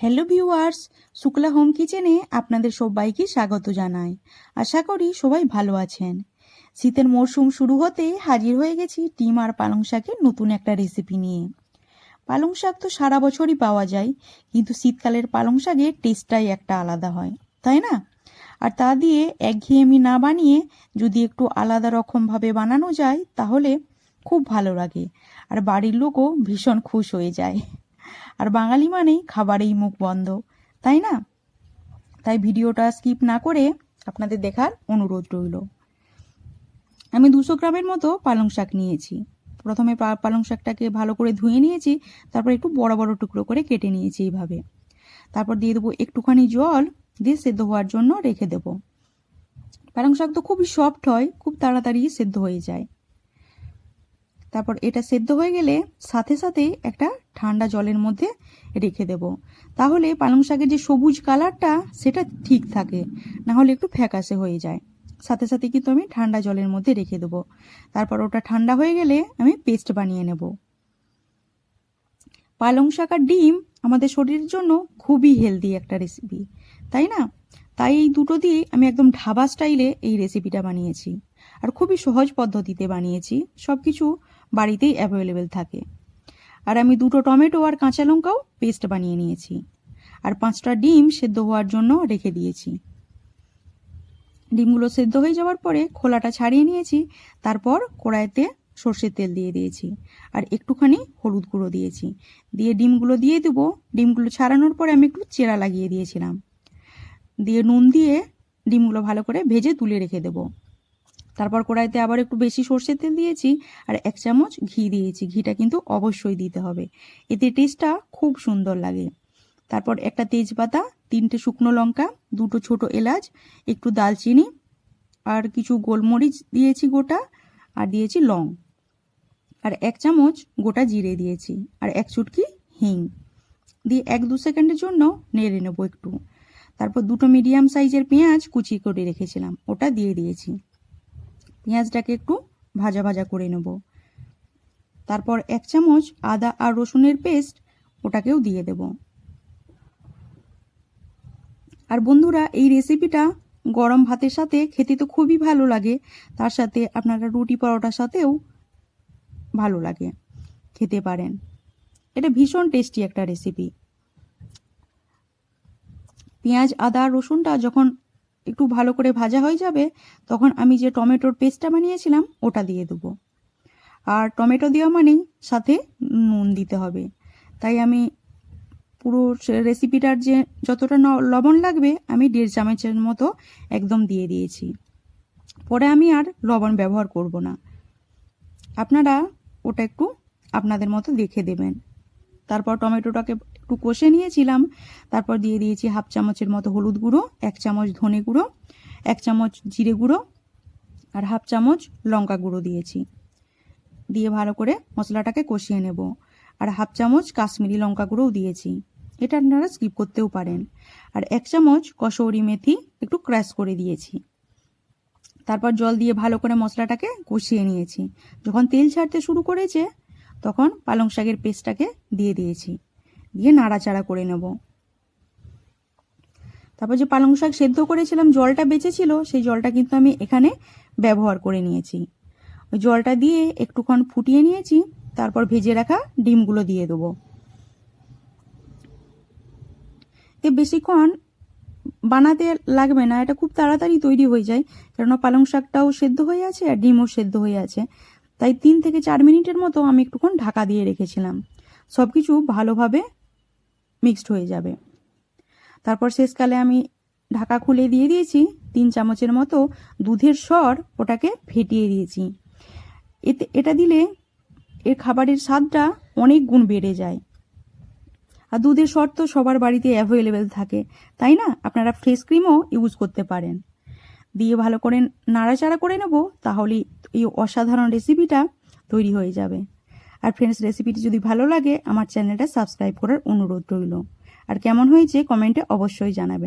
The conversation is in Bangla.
হ্যালো ভিউয়ার্স, শুক্লা হোম কিচেনে আপনাদের সবাইকে স্বাগত জানাই। আশা করি সবাই ভালো আছেন। শীতের মরশুম শুরু হতে হাজির হয়ে গেছি ডিম আর পালং শাকের নতুন একটা রেসিপি নিয়ে। পালং শাক তো সারা বছরই পাওয়া যায়, কিন্তু শীতকালের পালং শাকের টেস্টটাই একটা আলাদা হয়, তাই না? আর তা দিয়ে একঘেয়েমি না বানিয়ে যদি একটু আলাদা রকমভাবে বানানো যায়, তাহলে খুব ভালো লাগে, আর বাড়ির লোকও ভীষণ খুশ হয়ে যায়। আর বাঙালি মানেই খাবারেই মুখ বন্ধ, তাই না? তাই ভিডিওটা স্কিপ না করে আপনাদের দেখার অনুরোধ রইল। আমি দুশো গ্রামের মতো পালং শাক নিয়েছি। প্রথমে পালং শাকটাকে ভালো করে ধুয়ে নিয়েছি, তারপর একটু বড় বড় টুকরো করে কেটে নিয়েছি এইভাবে। তারপর দিয়ে দেবো একটুখানি জল, দিয়ে সেদ্ধ হওয়ার জন্য রেখে দেবো। পালং শাক তো খুবই সফট হয়, খুব তাড়াতাড়ি সেদ্ধ হয়ে যায়। তারপর এটা সেদ্ধ হয়ে গেলে সাথে সাথে একটা ঠান্ডা জলের মধ্যে রেখে দেব। তাহলে পালং শাকের যে সবুজ কালারটা, সেটা ঠিক থাকে। না হলে একটু ফ্যাকাশে হয়ে যায়। সাথে সাথে কিন্তু আমি ঠান্ডা জলের মধ্যে রেখে দেবো। তারপর ওটা ঠান্ডা হয়ে গেলে আমি পেস্ট বানিয়ে নেব। পালং শাক আর ডিম আমাদের শরীরের জন্য খুবই হেলদি একটা রেসিপি তাই না? তাই এই দুটো দিয়ে আমি একদম ঢাবা স্টাইলে এই রেসিপিটা বানিয়েছি। আর খুবই সহজ পদ্ধতিতে বানিয়েছি। সব কিছু বাড়িতেই অ্যাভেলেবেল থাকে। আর আমি দুটো টমেটো আর কাঁচা লঙ্কাও পেস্ট বানিয়ে নিয়েছি। আর পাঁচটা ডিম সেদ্ধ হওয়ার জন্য রেখে দিয়েছি। ডিমগুলো সেদ্ধ হয়ে যাওয়ার পরে খোলাটা ছাড়িয়ে নিয়েছি, তারপর কড়াইতে সর্ষের তেল দিয়ে দিয়েছি। আর একটুখানি হলুদ গুঁড়ো দিয়েছি। দিয়ে ডিমগুলো দিয়ে দেবো। ডিমগুলো ছাড়ানোর পরে আমি একটু চেরা লাগিয়ে দিয়েছিলাম। দিয়ে নুন দিয়ে ডিমগুলো ভালো করে ভেজে তুলে রেখে দেবো। তারপর কড়াইতে আবার একটু বেশি সর্ষের তেল দিয়েছি আর এক চামচ ঘি দিয়েছি। ঘিটা কিন্তু অবশ্যই দিতে হবে। এতে টেস্টটা খুব সুন্দর লাগে। তারপর একটা তেজপাতা, তিনটে শুকনো লঙ্কা, দুটো ছোট এলাচ, একটু দালচিনি আর কিছু গোলমরিচ দিয়েছি গোটা আর দিয়েছি লং। আর এক চামচ গোটা জিরে দিয়েছি আর এক চুটকি হিং। দিয়ে এক দু সেকেন্ডের জন্য নেড়ে নেব একটু। তারপর দুটো মিডিয়াম সাইজের পেঁয়াজ কুচি করে রেখেছিলাম। ওটা দিয়ে দিয়েছি। পেঁয়াজটাকে একটু ভাজা ভাজা করে নেব। তারপর এক চামচ আদা আর রসুনের পেস্ট ওটাকেও দিয়ে দেব। আর বন্ধুরা, এই রেসিপিটা গরম ভাতের সাথে খেতে তো খুবই ভালো লাগে, তার সাথে আপনারা রুটি পরোটার সাথেও ভালো লাগে, খেতে পারেন। এটা ভীষণ টেস্টি একটা রেসিপি। পেঁয়াজ, আদা রসুনটা যখন একটু ভালো করে ভাজা হয়ে যাবে, তখন আমি যে টমেটোর পেস্টটা বানিয়েছিলাম, ওটা দিয়ে দেবো। আর টমেটো দেওয়া মানেই সাথে নুন দিতে হবে। তাই আমি পুরো রেসিপিটার যে যতটা লবণ লাগবে, আমি দেড় চামচের মতো একদম দিয়ে দিয়েছি। পরে আমি আর লবণ ব্যবহার করব না। আপনারা ওটা একটু আপনাদের মতো দেখে দেবেন। তারপর টমেটোটাকে একটু কষে নিয়েছিলাম। তারপর দিয়ে দিয়েছি হাফ চামচের মতো হলুদ গুঁড়ো, এক চামচ ধনে গুঁড়ো, এক চামচ জিরে গুঁড়ো আর হাফ চামচ লঙ্কা গুঁড়ো দিয়েছি। দিয়ে ভালো করে মশলাটাকে কষিয়ে নেব আর হাফ চামচ কাশ্মীরি লঙ্কা গুঁড়োও দিয়েছি। এটা আপনারা স্কিপ করতেও পারেন। আর এক চামচ কসৌরি মেথি একটু ক্র্যাশ করে দিয়েছি। তারপর জল দিয়ে ভালো করে মশলাটাকে কষিয়ে নিয়েছি। যখন তেল ছাড়তে শুরু করেছে, তখন পালং শাকের পেস্টটাকে দিয়ে দিয়েছি। দিয়ে নাড়াচাড়া করে নেব। তারপর যে পালং শাক সেদ্ধ করেছিলাম, জলটা বেঁচেছিল সেই জলটা কিন্তু আমি এখানে ব্যবহার করে নিয়েছি। ওই জলটা দিয়ে একটুক্ষণ ফুটিয়ে নিয়েছি, তারপর ভেজে রাখা ডিমগুলো দিয়ে দেবো। এ বেশিক্ষণ বানাতে লাগবে না, এটা খুব তাড়াতাড়ি তৈরি হয়ে যায়, কেননা পালং শাকটাও সেদ্ধ হয়ে আছে আর ডিমও সেদ্ধ হয়ে আছে। তাই তিন থেকে চার মিনিটের মতো আমি একটুক্ষণ ঢাকা দিয়ে রেখেছিলাম। সব কিছু ভালোভাবে মিক্সড হয়ে যাবে। তারপর শেষকালে আমি ঢাকা খুলে দিয়ে দিয়েছি তিন চামচের মতো দুধের সর ওটাকে ফেটিয়ে দিয়েছি। এতে, এটা দিলে এর খাবারের স্বাদটা অনেক গুণ বেড়ে যায়। আর দুধের সর তো সবার বাড়িতে অ্যাভেলেবেল থাকে, তাই না? আপনারা ফ্রেশ ক্রিমও ইউজ করতে পারেন। দিয়ে ভালো করে নাড়াচাড়া করে নেব তাহলে এই অসাধারণ রেসিপিটা তৈরি হয়ে যাবে। আর ফ্রেন্ডস রেসিপিটি যদি ভালো লাগে, আমার চ্যানেলটা সাবস্ক্রাইব করার অনুরোধ রইল। আর কেমন হয়েছে কমেন্টে অবশ্যই জানাবেন।